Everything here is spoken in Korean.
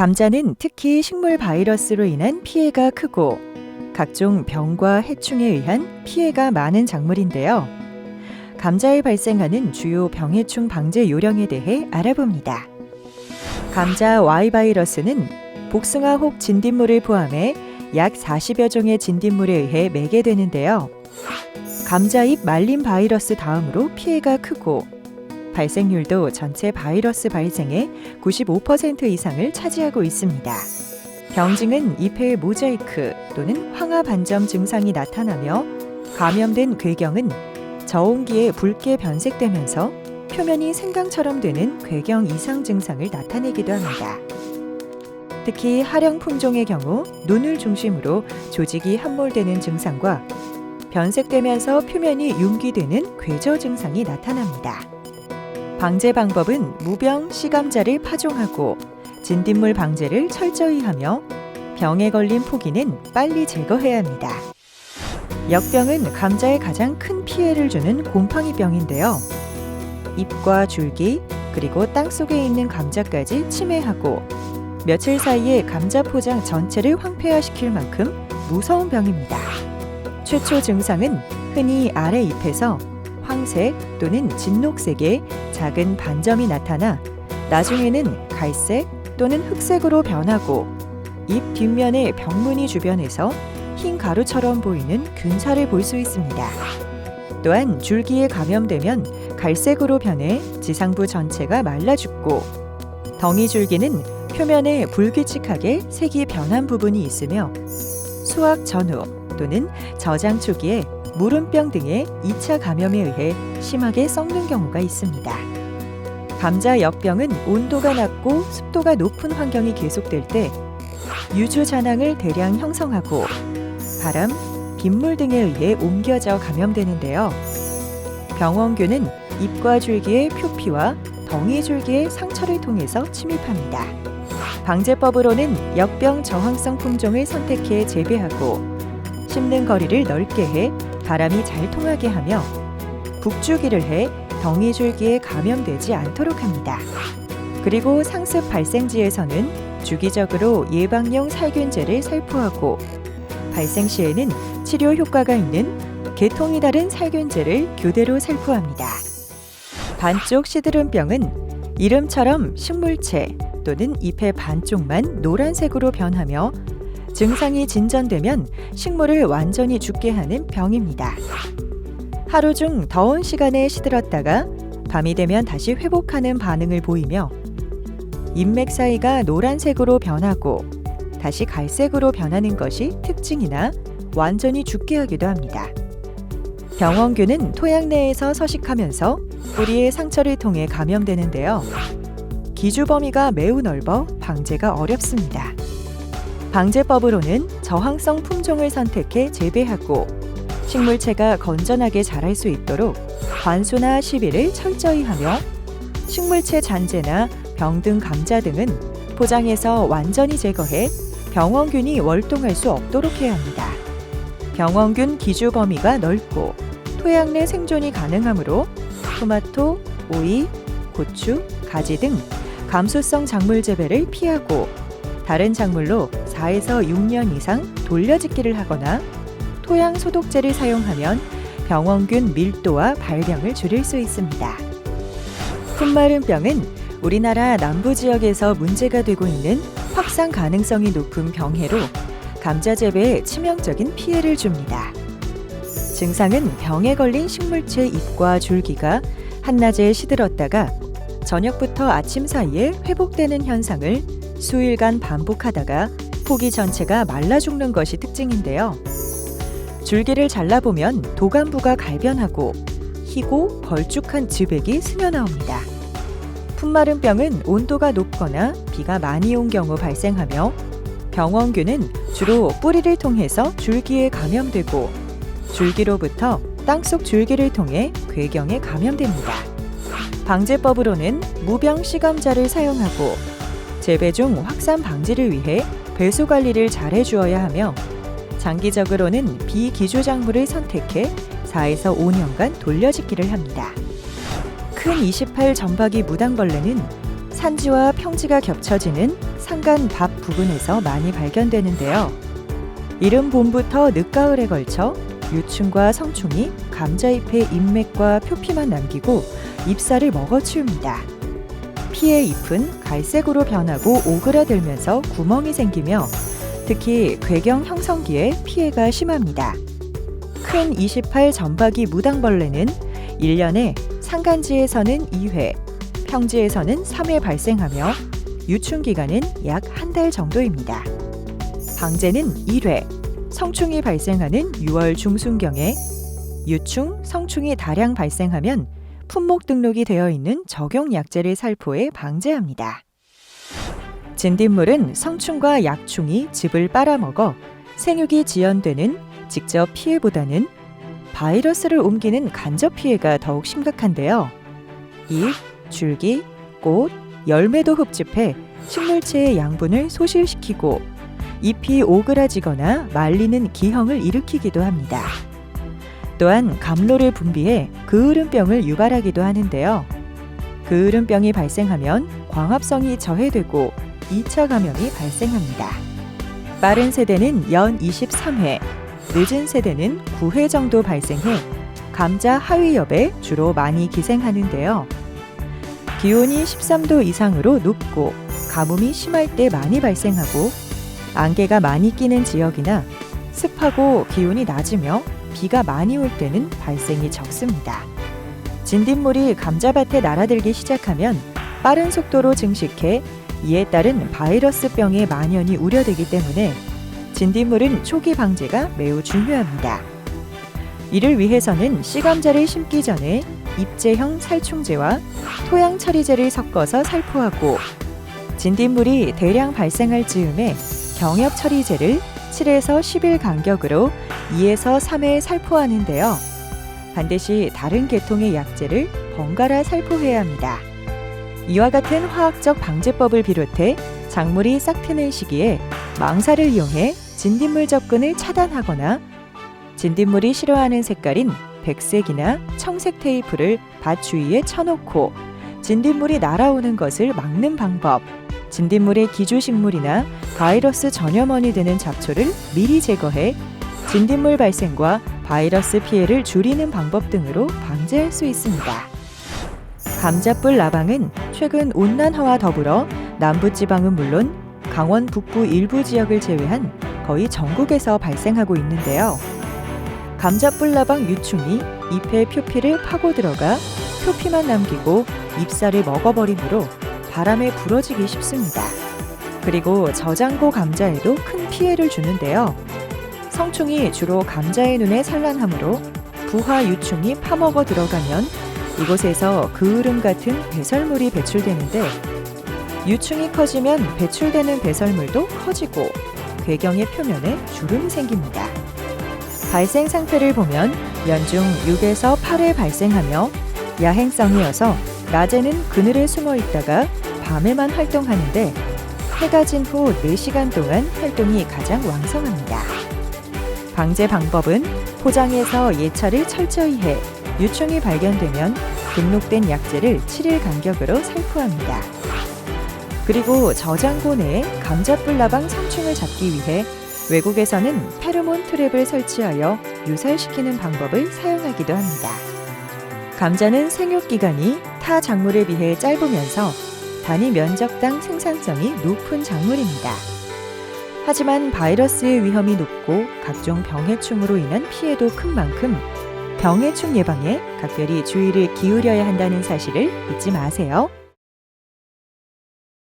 감자는 특히 식물 바이러스로 인한 피해가 크고 각종 병과 해충에 의한 피해가 많은 작물인데요. 감자에 발생하는 주요 병해충 방제 요령에 대해 알아봅니다. 감자 Y 바이러스는 복숭아 혹 진딧물을 포함해 약 40여 종의 진딧물에 의해 매개되는데요. 감자잎 말린 바이러스 다음으로 피해가 크고 발생률도 전체 바이러스 발생의 95% 이상을 차지하고 있습니다. 병증은 잎의 모자이크 또는 황화 반점 증상이 나타나며 감염된 궤경은 저온기에 붉게 변색되면서 표면이 생강처럼 되는 궤경 이상 증상을 나타내기도 합니다. 특히 하령 품종의 경우 눈을 중심으로 조직이 함몰되는 증상과 변색되면서 표면이 융기되는 궤저 증상이 나타납니다. 방제 방법은 무병 시감자를 파종하고 진딧물 방제를 철저히 하며 병에 걸린 포기는 빨리 제거해야 합니다. 역병은 감자에 가장 큰 피해를 주는 곰팡이병인데요. 잎과 줄기 그리고 땅 속에 있는 감자까지 침해하고 며칠 사이에 감자 포장 전체를 황폐화시킬 만큼 무서운 병입니다. 최초 증상은 흔히 아래 잎에서 황색 또는 진녹색의 작은 반점이 나타나 나중에는 갈색 또는 흑색으로 변하고 잎 뒷면의 병무늬 주변에서 흰 가루처럼 보이는 균사를 볼 수 있습니다. 또한 줄기에 감염되면 갈색으로 변해 지상부 전체가 말라 죽고 덩이 줄기는 표면에 불규칙하게 색이 변한 부분이 있으며 수확 전후 또는 저장 초기에 무름병 등의 2차 감염에 의해 심하게 썩는 경우가 있습니다. 감자 역병은 온도가 낮고 습도가 높은 환경이 계속될 때 유주 잔황을 대량 형성하고 바람, 빗물 등에 의해 옮겨져 감염되는데요. 병원균은 잎과 줄기의 표피와 덩이 줄기의 상처를 통해서 침입합니다. 방제법으로는 역병 저항성 품종을 선택해 재배하고 심는 거리를 넓게 해 바람이 잘 통하게 하며 북주기를 해 덩이 줄기에 감염되지 않도록 합니다. 그리고 상습 발생지에서는 주기적으로 예방용 살균제를 살포하고 발생 시에는 치료 효과가 있는 계통이 다른 살균제를 교대로 살포합니다. 반쪽 시드름병은 이름처럼 식물체 또는 잎의 반쪽만 노란색으로 변하며 증상이 진전되면 식물을 완전히 죽게 하는 병입니다. 하루 중 더운 시간에 시들었다가 밤이 되면 다시 회복하는 반응을 보이며 잎맥 사이가 노란색으로 변하고 다시 갈색으로 변하는 것이 특징이나 완전히 죽게 하기도 합니다. 병원균은 토양 내에서 서식하면서 뿌리의 상처를 통해 감염되는데요. 기주 범위가 매우 넓어 방제가 어렵습니다. 방제법으로는 저항성 품종을 선택해 재배하고 식물체가 건전하게 자랄 수 있도록 관수나 시비를 철저히 하며 식물체 잔재나 병 등 감자 등은 포장에서 완전히 제거해 병원균이 월동할 수 없도록 해야 합니다. 병원균 기주 범위가 넓고 토양 내 생존이 가능하므로 토마토, 오이, 고추, 가지 등 감수성 작물 재배를 피하고 다른 작물로 4에서 6년 이상 돌려짓기를 하거나 토양 소독제를 사용하면 병원균 밀도와 발병을 줄일 수 있습니다. 품마름병은 우리나라 남부 지역에서 문제가 되고 있는 확산 가능성이 높은 병해로 감자 재배에 치명적인 피해를 줍니다. 증상은 병에 걸린 식물체 잎과 줄기가 한낮에 시들었다가 저녁부터 아침 사이에 회복되는 현상을 수일간 반복하다가 포기 전체가 말라 죽는 것이 특징인데요. 줄기를 잘라보면 도감부가 갈변하고 희고 걸쭉한 즙액이 스며나옵니다. 품마름병은 온도가 높거나 비가 많이 온 경우 발생하며 병원균은 주로 뿌리를 통해서 줄기에 감염되고 줄기로부터 땅속 줄기를 통해 궤경에 감염됩니다. 방제법으로는 무병 시감자를 사용하고 재배 중 확산 방지를 위해 배수 관리를 잘 해주어야 하며 장기적으로는 비기조 작물을 선택해 4에서 5년간 돌려짓기를 합니다. 큰 28 점박이 무당벌레는 산지와 평지가 겹쳐지는 산간 밖 부근에서 많이 발견되는데요. 이른 봄부터 늦가을에 걸쳐 유충과 성충이 감자잎의 잎맥과 표피만 남기고 잎살을 먹어치웁니다. 피의 잎은 갈색으로 변하고 오그라들면서 구멍이 생기며 특히 괴경 형성기에 피해가 심합니다. 큰 28 점박이 무당벌레는 1년에 산간지에서는 2회, 평지에서는 3회 발생하며 유충 기간은 약 한 달 정도입니다. 방제는 1회, 성충이 발생하는 6월 중순경에 유충, 성충이 다량 발생하면 품목 등록이 되어 있는 적용 약제를 살포해 방제합니다. 진딧물은 성충과 약충이 즙을 빨아먹어 생육이 지연되는 직접 피해보다는 바이러스를 옮기는 간접 피해가 더욱 심각한데요. 잎, 줄기, 꽃, 열매도 흡집해 식물체의 양분을 소실시키고 잎이 오그라지거나 말리는 기형을 일으키기도 합니다. 또한 감로를 분비해 그을음병을 유발하기도 하는데요. 그을음병이 발생하면 광합성이 저해되고 2차 감염이 발생합니다. 빠른 세대는 연 23회, 늦은 세대는 9회 정도 발생해 감자 하위엽에 주로 많이 기생하는데요. 기온이 13도 이상으로 높고 가뭄이 심할 때 많이 발생하고 안개가 많이 끼는 지역이나 습하고 기온이 낮으며 비가 많이 올 때는 발생이 적습니다. 진딧물이 감자밭에 날아들기 시작하면 빠른 속도로 증식해 이에 따른 바이러스병의 만연이 우려되기 때문에 진딧물은 초기 방제가 매우 중요합니다. 이를 위해서는 씨감자를 심기 전에 입제형 살충제와 토양 처리제를 섞어서 살포하고 진딧물이 대량 발생할 즈음에 경협 처리제를 7에서 10일 간격으로 2에서 3회 살포하는데요. 반드시 다른 계통의 약제를 번갈아 살포해야 합니다. 이와 같은 화학적 방제법을 비롯해 작물이 싹 트는 시기에 망사를 이용해 진딧물 접근을 차단하거나 진딧물이 싫어하는 색깔인 백색이나 청색 테이프를 밭 주위에 쳐놓고 진딧물이 날아오는 것을 막는 방법, 진딧물의 기주식물이나 바이러스 전염원이 되는 잡초를 미리 제거해 진딧물 발생과 바이러스 피해를 줄이는 방법 등으로 방제할 수 있습니다. 감자뿔 나방은 최근 온난화와 더불어 남부지방은 물론 강원 북부 일부 지역을 제외한 거의 전국에서 발생하고 있는데요. 감자뿔 나방 유충이 잎의 표피를 파고 들어가 표피만 남기고 잎살을 먹어버리므로 바람에 부러지기 쉽습니다. 그리고 저장고 감자에도 큰 피해를 주는데요. 성충이 주로 감자의 눈에 산란하므로 부화 유충이 파먹어 들어가면 이곳에서 그을음 같은 배설물이 배출되는데 유충이 커지면 배출되는 배설물도 커지고 괴경의 표면에 주름이 생깁니다. 발생 상태를 보면 연중 6에서 8회 발생하며 야행성이어서 낮에는 그늘에 숨어 있다가 밤에만 활동하는데 해가 진 후 4시간 동안 활동이 가장 왕성합니다. 방제 방법은 포장해서 예찰을 철저히 해 유충이 발견되면 등록된 약제를 7일 간격으로 살포합니다. 그리고 저장고 내에 감자뿔 나방 성충을 잡기 위해 외국에서는 페로몬 트랩을 설치하여 유살시키는 방법을 사용하기도 합니다. 감자는 생육 기간이 타 작물에 비해 짧으면서 단위 면적당 생산성이 높은 작물입니다. 하지만 바이러스의 위험이 높고 각종 병해충으로 인한 피해도 큰 만큼 병해충 예방에 각별히 주의를 기울여야 한다는 사실을 잊지 마세요.